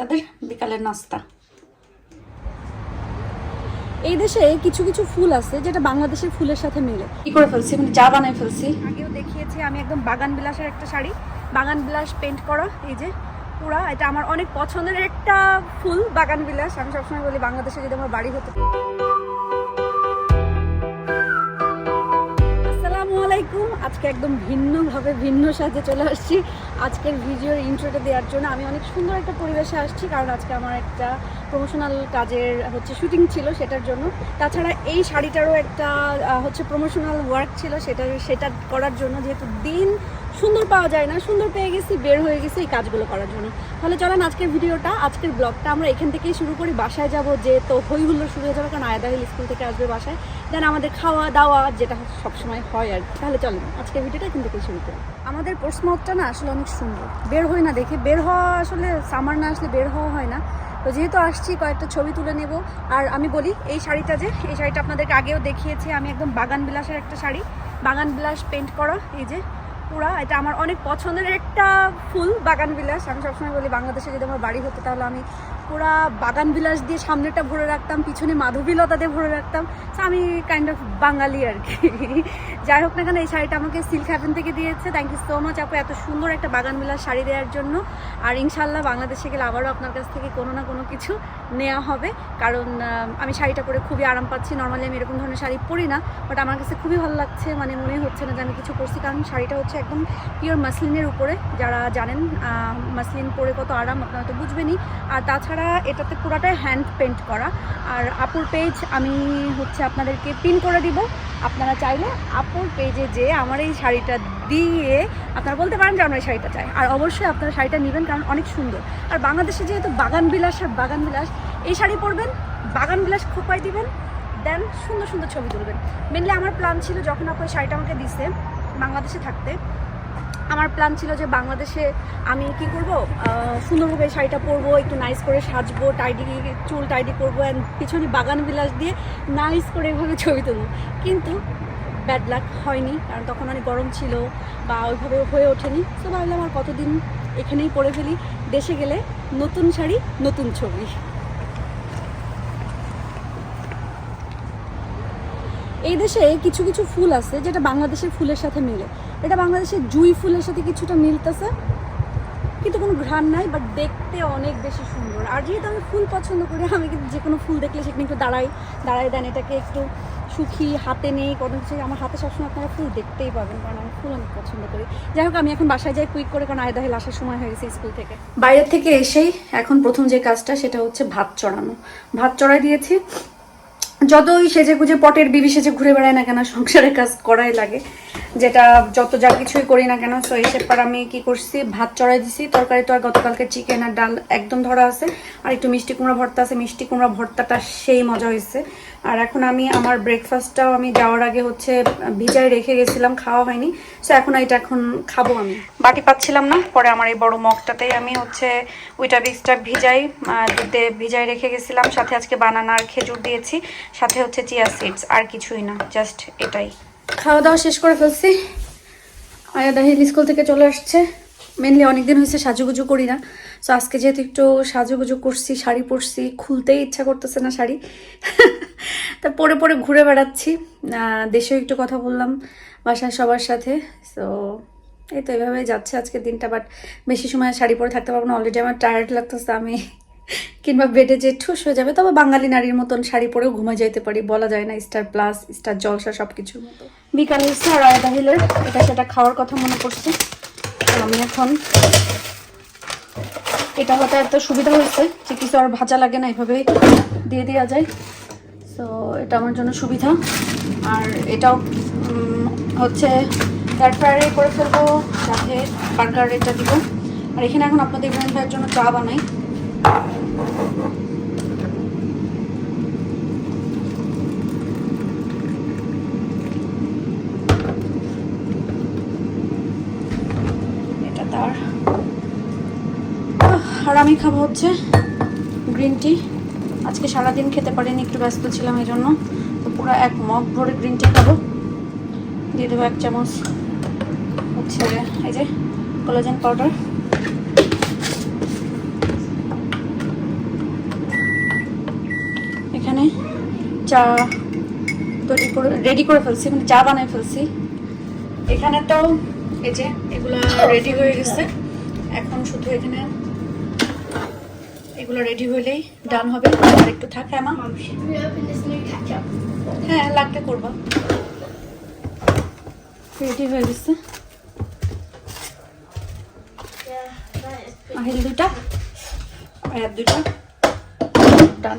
তাদের বিকালের নাস্তা। এই দেশে কিছু কিছু ফুল আছে যেটা বাংলাদেশের ফুলের সাথে মিলে। কি করে ফেলছি? মানে যা বানাই ফেলছি। আগেও দেখিয়েছি আমি একদম বাগান বিলাসের একটা শাড়ি। বাগান বিলাস পেন্ট করা এই যে পুরা। এটা আমার অনেক পছন্দের একটা ফুল বাগান বিলাস। আমি সবসময় বলি বাংলাদেশে যদি আমার বাড়ি হতো। আজকে একদম ভিন্নভাবে ভিন্ন সাজে চলে আসছি। আজকের ভিডিওর ইন্ট্রোটা দেওয়ার জন্য আমি অনেক সুন্দর একটা পরিবেশে আসছি, কারণ আজকে আমার একটা প্রমোশনাল কাজের হচ্ছে শুটিং ছিল সেটার জন্য। তাছাড়া এই শাড়িটারও একটা হচ্ছে প্রমোশনাল ওয়ার্ক ছিল সেটা সেটা করার জন্য যেহেতু দিন সুন্দর পাওয়া যায় না, সুন্দর পেয়ে গেছি, বের হয়ে গেছি এই কাজগুলো করার জন্য। তাহলে চলেন আজকের ভিডিওটা, আজকের ব্লগটা আমরা এখান থেকেই শুরু করি, বাসায় যাব যে তো হই হুল্লোড় শুরু হয়ে যাবে, কারণ আয়াদাহিল স্কুল থেকে আসবে বাসায়। দেন আমাদের খাওয়া দাওয়া যেটা সবসময় হয় আর। তাহলে চলেন, আজকের ভিডিওটা কিন্তু থেকেই শুরু করি। আমাদের পোস্টমাউথটা না আসলে অনেক সুন্দর। বের হই না দেখে। বের হওয়া আসলে সামার না আসলে বের হওয়া হয় না। তো যেহেতু আসছি, কয়েকটা ছবি তুলে নেব। আর আমি বলি, এই শাড়িটা যে, এই শাড়িটা আপনাদেরকে আগেও দেখিয়েছি। আমি একদম বাগান বিলাসের একটা শাড়ি। বাগান বিলাস পেন্ট করা, এই যে, পুরা। এটা আমার অনেক পছন্দের একটা ফুল, বাগান বিলাস। আমি সবসময় বলি, বাংলাদেশে যদি আমার বাড়ি হতো, তাহলে আমি পুরা বাগান বিলাস দিয়ে সামনেটা ভরে রাখতাম, পিছনে মাধবীলতা দিয়ে ভরে রাখতাম। আমি কাইন্ড অফ বাঙালি আর কি। যাই হোক না কেন, এই শাড়িটা আমাকে সিল্ক হ্যাভেন থেকে দিয়েছে। থ্যাংক ইউ সো মাচ আপু, এত সুন্দর একটা বাগান বিলাস শাড়ি দেওয়ার জন্য। আর ইনশাল্লাহ বাংলাদেশে গেলে আবারও আপনার কাছ থেকে কোনো না কোনো কিছু নেওয়া হবে। কারণ আমি শাড়িটা পরে খুবই আরাম পাচ্ছি। নর্মালি আমি এরকম ধরনের শাড়ি পরি না বাট আমার কাছে খুবই ভালো লাগছে। মানে মনে হচ্ছে না যে আমি কিছু করছি, কারণ শাড়িটা হচ্ছে একদম পিওর মাসলিনের উপরে। যারা জানেন মাসলিন পরে কত আরাম, আপনারা তো বুঝবেনই। আর তাছাড়া এটাতে পুরাটাই হ্যান্ড পেন্ট করা। আর আপুর পেজ আমি হচ্ছে আপনাদেরকে পিন করে দিব। আপনারা চাইলে আপুর পেজে যে আমার এই শাড়িটা দিয়ে আপনারা বলতে পারেন যে আমরা এই শাড়িটা চাই। আর অবশ্যই আপনারা শাড়িটা নেবেন কারণ অনেক সুন্দর। আর বাংলাদেশে যেহেতু বাগান বিলাস আর বাগান বিলাস, এই শাড়ি পরবেন, বাগান বিলাস খোপাই দিবেন, দেন সুন্দর সুন্দর ছবি তুলবেন। মেনলি আমার প্ল্যান ছিল যখন আপনার শাড়িটা আমাকে দিছে বাংলাদেশে থাকতে আমার প্ল্যান ছিল যে বাংলাদেশে আমি কি করব? সুন্দরভাবে শাড়িটা পরবো, একটু নাইস করে সাজবো টাইডি চুল টাইডি করব অ্যান্ড পিছনে বাগান বিলাস দিয়ে নাইস করে এভাবে ছবি তুলবো। কিন্তু ব্যাড লাক হয়নি, কারণ তখন অনেক গরম ছিল বা ওইভাবে হয়ে ওঠেনি। তো ভাবলাম আর কতদিন এখানেই পরে ফেলি, দেশে গেলে নতুন শাড়ি, নতুন ছবি। এই দেশে কিছু কিছু ফুল আছে যেটা বাংলাদেশের ফুলের সাথে মিলে। এটা বাংলাদেশের জুই ফুলের সাথে কিছুটা মিলতেছে, কিন্তু কোনো ঘ্রাণ নাই বাট দেখতে অনেক বেশি সুন্দর। আর যেহেতু আমি ফুল পছন্দ করি, আমি কিন্তু যে কোনো ফুল দেখলে সেখানে একটু দাঁড়াই দাঁড়াই দেন, এটাকে একটু সুখী হাতে নেই, কোনো কিছু আমার হাতে সবসময় আপনারা ফুল দেখতেই পাবেন, কারণ আমি ফুল অনেক পছন্দ করি। যাই হোক, আমি এখন বাসায় যাই কুইক করে, কারণ আয়দাহিল আসার সময় হয়ে গেছে স্কুল থেকে। বাইরে থেকে এসেই এখন প্রথম যে কাজটা, সেটা হচ্ছে ভাত চড়ানো। ভাত চড়াই দিয়েছি। যতই সেজে গুজে পটের বিবি সেজে ঘুরে বেড়ায় না কেন, সংসারের কাজ করাই লাগে। যেটা যত যা কিছুই করি না কেন সো হিসেব পর আমি কি করছি, ভাত চড়াই দিছি, তরকারি তো আর গতকালকে চিকেন আর ডাল একদম ধরা আছে। আর একটু মিষ্টি কুমড়া ভর্তা আছে, মিষ্টি কুমড়া ভর্তাটা সেই মজা হয়েছে আর এখন আমি আমার ব্রেকফাস্টটাও আমি যাওয়ার আগে হচ্ছে ভিজায় রেখে গেছিলাম, খাওয়া হয়নি। সো এখন এটা এখন খাব আমি। বাটি পাচ্ছিলাম না, পরে আমার এই বড় মগটাতেই আমি হচ্ছে উইটা বিক্সটা ভিজাই দুধে ভিজাই রেখে গেছিলাম। সাথে আজকে বানানা আর খেজুর দিয়েছি, সাথে হচ্ছে চিয়া সিডস আর কিছুই না জাস্ট এটাই। খাওয়া দাওয়া শেষ করে ফেলছি। আয়া দাহিল স্কুল থেকে চলে আসছে। মেনলি অনেকদিন হয়েছে সাজুগুজু করি না। সো আজকে যেহেতু একটু সাজুগুজু করছি, শাড়ি পরছি, খুলতেই ইচ্ছা করতেছে না শাড়ি। তা পরে পরে ঘুরে বেড়াচ্ছি। দেশেও একটু কথা বললাম বাসার সবার সাথে। সো এই তো এভাবেই যাচ্ছে আজকের দিনটা বাট বেশি সময় শাড়ি পরে থাকতে পারব না। অলরেডি আমার টায়ার্ড লাগতেছে, আমি কিংবা বেডে যে ঠুস হয়ে যাবে, তবে বাঙালি নারীর মতন শাড়ি পরেও ঘুমায় যাইতে পারি। বলা যায় না স্টার প্লাস স্টার জলসা সব কিছুর মতো। বিকালে এসে আর আয়দা হিলের এটা সেটা খাওয়ার কথা মনে পড়ছে। আমি এখন এটা হয়তো এত সুবিধা হয়েছে যে কিছু আর ভাজা লাগে না, এভাবেই দিয়ে দেওয়া যায়। তো এটা আমার জন্য সুবিধা। আর এটাও হচ্ছে এয়ার ফ্রায়ারে করে ফেলব, সাথে বার্গার এটা দিব। আর এখানে এখন আপনাদের ইব্রাহিম ভাইয়ের জন্য চা বানাই। আর আমি খাব হচ্ছে গ্রিন টি আজকে সারাদিন খেতে পারিনি, একটু ব্যস্ত ছিলাম এই জন্য তো পুরো এক মগ ভরে গ্রিন টি খাব। দিয়ে দেবো এক চামচ হচ্ছে এই যে কোলাজেন পাউডার এখানে চা তৈরি করে রেডি করে ফেলছি মানে চা বানায় ফেলছি। এখানে তো এই যে, এগুলো রেডি হয়ে গেছে। এখন শুধু এখানে এগুলো রেডি হলেই ডান হবে। আর একটু থাকে new ketchup? হ্যাঁ লাগতে করবা। রেডি হয়ে গেছে. আহিল দুইটা আর দুইটা ডান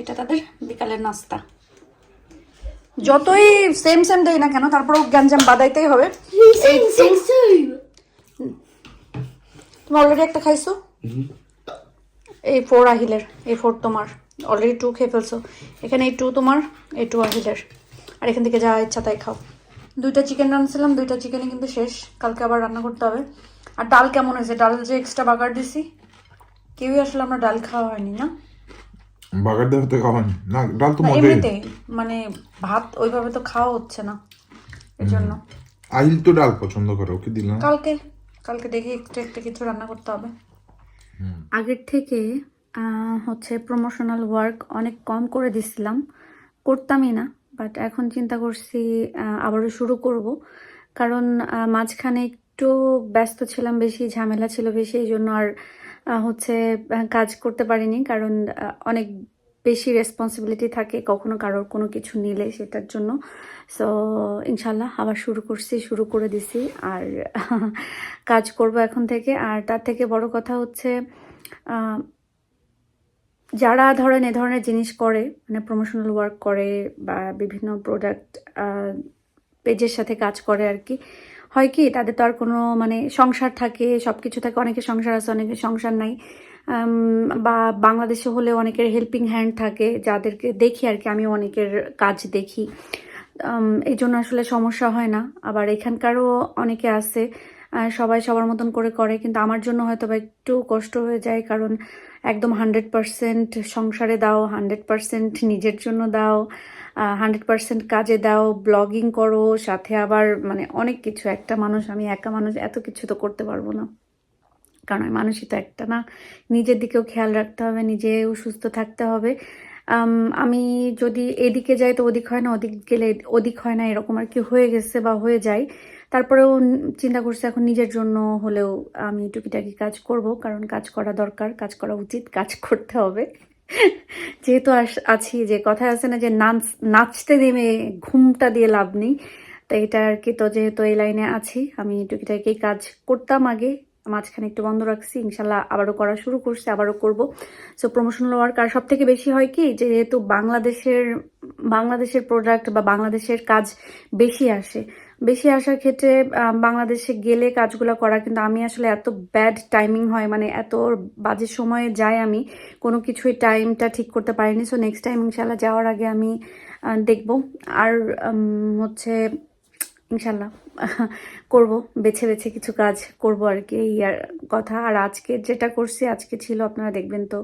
এটা তাদের বিকালের নাস্তা। যতই সেম সেম দেই না কেন তারপরেও গ্যাঞ্জাম বাদাইতেই হবে. তুমি অলরেডি একটা খাইছো? এই ফোর আহিলের এই ফোর তোমার। অলরেডি টু খেয়ে ফেলছো। এখানে এই টু তোমার এই টু আহিলের। আর এখান থেকে যা ইচ্ছা তাই খাও। দুইটা চিকেন রান্নাছিলাম দুইটা চিকেনই কিন্তু শেষ। কালকে আবার রান্না করতে হবে। আর ডাল কেমন হয়েছে? ডাল যে এক্সট্রা বাগার দিছি কেউই আসলে আমরা ডাল খাওয়া হয়নি না? বাগার দেওয়া তো খাওয়ানি না ডাল তো মজাই। এমনিতেই মানে ভাত ওইভাবে তো খাওয়া হচ্ছে না জন্য আহিল তো ডাল পছন্দ করে ওকে দিলাম। কালকে কালকে দেখি একটু একটা কিছু রান্না করতে হবে। আগের থেকে আহ, হচ্ছে প্রমোশনাল ওয়ার্ক অনেক কম করে দিছিলাম। করতামই না বাট এখন চিন্তা করছি আহ, আবারও শুরু করব। কারণ আহ, মাঝখানে একটু ব্যস্ত ছিলাম বেশি ঝামেলা ছিল বেশি এই জন্য আর হচ্ছে কাজ করতে পারিনি কারণ অনেক বেশি রেসপন্সিবিলিটি থাকে কখনো কারোর কোনো কিছু নিলে সেটার জন্য। সো ইনশাল্লাহ আবার শুরু করছি, শুরু করে দিছি। আর কাজ করব এখন থেকে। আর তার থেকে বড় কথা হচ্ছে যারা ধরেন এ ধরনের জিনিস করে মানে প্রমোশনাল ওয়ার্ক করে বা বিভিন্ন প্রোডাক্ট পেজের সাথে কাজ করে আর কি হয় কি, তাদের তো আর কোনো মানে সংসার থাকে সব কিছু থাকে অনেকের সংসার আছে অনেকের সংসার নাই। বা বাংলাদেশে হলে অনেকের হেল্পিং হ্যান্ড থাকে, যাদেরকে দেখি আর কি আমি অনেকের কাজ দেখি। এই জন্য আসলে সমস্যা হয় না। আবার এখানকারও অনেকে আছে সবাই সবার মতন করে করে, কিন্তু আমার জন্য হয়তো বা একটু কষ্ট হয়ে যায়, কারণ একদম হান্ড্রেড পারসেন্ট সংসারে দাও, হান্ড্রেড পারসেন্ট নিজের জন্য দাও হান্ড্রেড পারসেন্ট কাজে দাও, ব্লগিং করো, সাথে আবার মানে অনেক কিছু। একটা মানুষ, আমি একা মানুষ, এত কিছু তো করতে পারব না। কারণ মানুষই তো একটা না। নিজের দিকেও খেয়াল রাখতে হবে, নিজেও সুস্থ থাকতে হবে। আমি যদি এদিকে যাই তো ওদিক হয় না, ওদিক গেলে ওদিক হয় না, এরকম আর কি হয়ে গেছে বা হয়ে যায়। তারপরেও চিন্তা করছি এখন নিজের জন্য হলেও আমি টুকিটাকি কাজ করব, কারণ কাজ করা দরকার, কাজ করা উচিত, কাজ করতে হবে। যেহেতু আছি, যে কথা আছে না যে নাচ নাচতে নেমে ঘুমটা দিয়ে লাভ নেই, তো এটা আর কি, তো যেহেতু এই লাইনে আছি, আমি টুকিটাকি কাজ করতাম আগে, মাঝখানে একটু বন্ধ রাখছি, ইনশাল্লাহ আবারও করা শুরু করছি, আবারও করব। সো প্রমোশনাল ওয়ার্ক আর সব থেকে বেশি হয় কি, যেহেতু বাংলাদেশের বাংলাদেশের প্রোডাক্ট বা বাংলাদেশের কাজ বেশি আসে বেশি আসার ক্ষেত্রে বাংলাদেশে গেলে কাজগুলো করা কিন্তু আমি আসলে এত ব্যাড টাইমিং হয় মানে এত বাজে সময়ে যাই আমি, কোনো কিছুই টাইমটা ঠিক করতে পারিনি। সো নেক্সট টাইম ইনশাল্লাহ যাওয়ার আগে আমি দেখব। আর হচ্ছে ইনশাল্লাহ করব, বেছে বেছে কিছু কাজ করব আর কি এই আর কথা। আর আজকে যেটা করছি, আজকে ছিল, আপনারা দেখবেন তো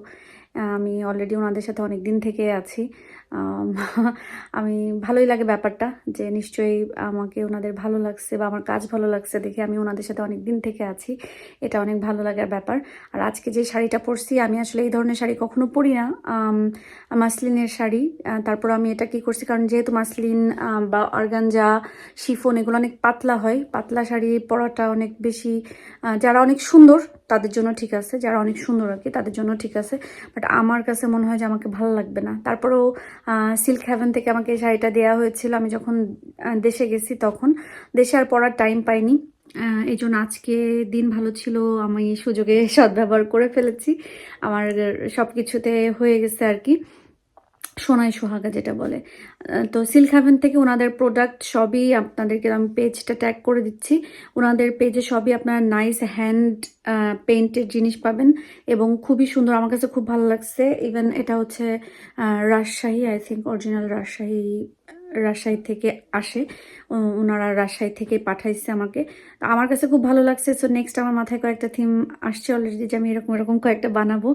আমি অলরেডি ওনাদের সাথে অনেক দিন থেকে আছি। আম, ভালোই লাগে ব্যাপারটা যে নিশ্চয়ই আমাকে ওনাদের ভালো লাগছে বা আমার কাজ ভালো লাগছে দেখে আমি ওনাদের সাথে অনেক দিন থেকে আছি। এটা অনেক ভালো লাগার ব্যাপার। আর আজকে যে শাড়িটা পরছি আমি আসলে এই ধরনের শাড়ি কখনো পরি না। মাসলিনের শাড়ি। তারপর আমি এটা কি করছি কারণ যেহেতু মাসলিন বা অর্গানজা শিফন এগুলো অনেক পাতলা হয়। পাতলা শাড়ি পরাটা অনেক বেশি যারা অনেক সুন্দর তাদের জন্য ঠিক আছে, যারা অনেক সুন্দর আর কি, তাদের জন্য ঠিক আছে। বাট আমার কাছে মনে হয় যে আমাকে ভালো লাগবে না। তারপরেও সিল্ক হ্যাভেন থেকে আমাকে শাড়িটা দেওয়া হয়েছিল। আমি যখন দেশে গেছি তখন, দেশে আর পড়ার টাইম পাইনি। এই জন্য আজকে দিন ভালো ছিল, আমি সুযোগে সদ্ব্যবহার করে ফেলেছি। আমার সব কিছুতে হয়ে গেছে আর কি। সোনাই সোহাগা যেটা বলে। তো সিল্ক হ্যাভেন থেকে ওনাদের প্রোডাক্ট সবই আপনাদেরকে আমি পেজটা ট্যাগ করে দিচ্ছি। ওনাদের পেজে সবই আপনারা নাইস হ্যান্ড পেন্টের জিনিস পাবেন এবং খুবই সুন্দর। আমার কাছে খুব ভালো লাগছে। ইভেন এটা হচ্ছে Rajshahi I think original Rajshahi Rajshahi থেকে আসে। ওনারা রাজশাহী থেকে পাঠাইছে আমাকে। আমার কাছে খুব ভালো লাগছে। সো নেক্সট আমার মাথায় কয়েকটা থিম আসছে অলরেডি যে আমি এরকম এরকম কয়েকটা বানাবো।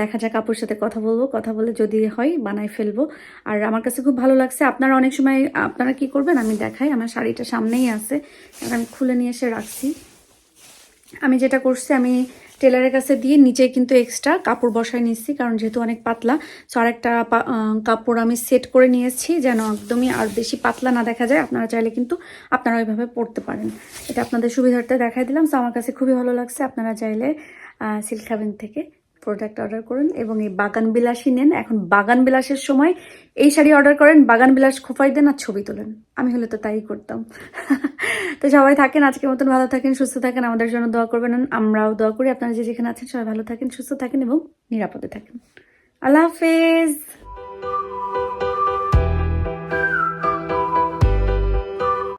দেখা যাক আপুর সাথে কথা বলব। কথা বলে যদি হয় বানাই ফেলব। আর আমার কাছে খুব ভালো লাগছে। আপনারা অনেক সময়, আপনারা কি করবেন? আমি দেখাই। আমার শাড়িটা সামনেই আছে। আমি খুলে নিয়ে এসে রাখছি। আমি যেটা করছি, আমি টেলারের কাছে দিয়ে নিচে কিন্তু এক্সট্রা কাপড় বসায় নিচ্ছি, কারণ যেহেতু অনেক পাতলা সো আরেকটা কাপড় আমি সেট করে নিয়েছি যেন একদমই আর বেশি পাতলা না দেখা যায়। আপনারা চাইলে কিন্তু আপনারা ওইভাবে পড়তে পারেন। এটা আপনাদের সুবিধার্থে দেখাই দিলাম সো আমার কাছে খুবই ভালো লাগছে। আপনারা চাইলে সিল্ক হ্যাভেন থেকে প্রোডাক্ট অর্ডার করুন এবং এই বাগান বিলাসই নেন। এখন বাগান বিলাসের সময় এই শাড়ি অর্ডার করেন, বাগান বিলাস খোপাই দেন আর ছবি তোলেন। আমি হলে তো তাই করতাম। তো সবাই থাকেন, আজকের মতন ভালো থাকেন, সুস্থ থাকেন, আমাদের জন্য দোয়া করবেন। আমরাও দোয়া করি। আপনারা যে যেখানে আছেন, সবাই ভালো থাকেন, সুস্থ থাকেন এবং নিরাপদে থাকেন। আল্লাহ হাফেজ।